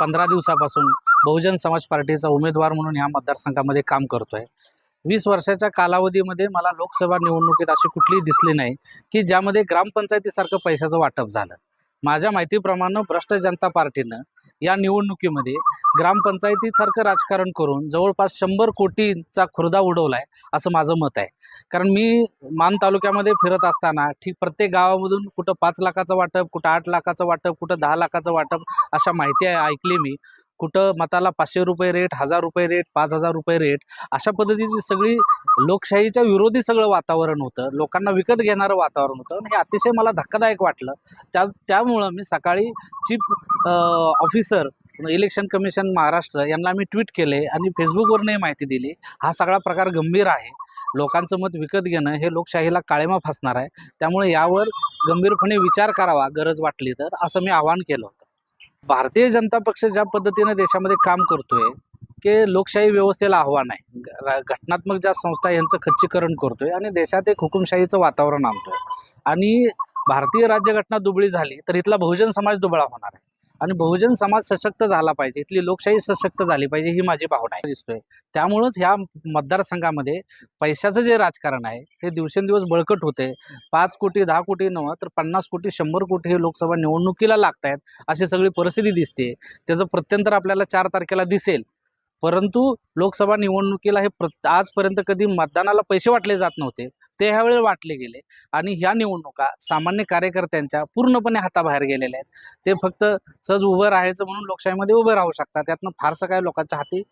पंधरा दिवसापासून बहुजन समाज पार्टीचा उमेदवार म्हणून ह्या मतदारसंघामध्ये काम करतो आहे वीस वर्षाच्या कालावधीमध्ये मला लोकसभा निवडणुकीत अशी कुठलीही दिसली नाही की ज्यामध्ये ग्रामपंचायतीसारखं पैशाचं वाटप झालं. माझ्या माहितीप्रमाणे भ्रष्ट जनता पार्टीनं या निवडणुकीमध्ये ग्रामपंचायतीसारखं राजकारण करून जवळपास शंभर कोटींचा खुर्दा उडवलाय असं माझं मत आहे. कारण मी मान तालुक्यामध्ये फिरत असताना ठीक प्रत्येक गावामधून कुठं पाच लाखाचं वाटप कुठं आठ लाखाचं वाटप कुठं दहा लाखाचं वाटप अशा माहिती आहे ऐकली मी. कुठं मताला पाचशे रुपये रेट हजार रुपये रेट पाच हजार रुपये रेट अशा पद्धतीची सगळी लोकशाहीच्या विरोधी सगळं वातावरण होतं. लोकांना विकत घेणारं वातावरण होतं. आणि हे अतिशय मला धक्कादायक वाटलं. त्या त्यामुळं मी सकाळी chief officer election commission Maharashtra यांना मी ट्विट केले आणि फेसबुकवरनंही माहिती दिली. हा सगळा प्रकार गंभीर आहे. लोकांचं मत विकत घेणं हे लोकशाहीला काळेमा फासणार आहे. त्यामुळे यावर गंभीरपणे विचार करावा गरज वाटली तर असं मी आवाहन केलं होतं. भारतीय जनता पक्ष ज्या पद्धतीने देशामध्ये काम करतोय की लोकशाही व्यवस्थेला आव्हान आहे. घटनात्मक ज्या संस्था यांचं खच्चीकरण करतोय आणि देशात एक हुकुमशाहीचं वातावरण आणतोय. आणि भारतीय राज्यघटना दुबळी झाली तर इथला बहुजन समाज दुबळा होणार आहे. आणि बहुजन समाज सशक्त झाला पाहिजे. इथली लोकशाही सशक्त झाली पाहिजे ही माझी भावना आहे. दिसतोय. त्यामुळंच ह्या मतदारसंघामध्ये पैशाचं जे राजकारण आहे हे दिवसेंदिवस बळकट होते पाच कोटी दहा कोटी नव्हं तर पन्नास कोटी शंभर कोटी हे लोकसभा निवडणुकीला लागत आहेत अशी सगळी परिस्थिती दिसते त्याचं प्रत्यंतर आपल्याला चार तारखेला दिसेल. परंतु लोकसभा निवडणुकीला हे प्र आजपर्यंत कधी मतदानाला पैसे वाटले जात नव्हते ते ह्यावेळी वाटले गेले. आणि ह्या निवडणुका सामान्य कार्यकर्त्यांच्या पूर्णपणे हाताबाहेर गेलेल्या आहेत. ते फक्त सहज उभं राहायचं म्हणून लोकशाहीमध्ये उभं राहू शकतात. त्यातनं फारसं काय लोकांच्या हाती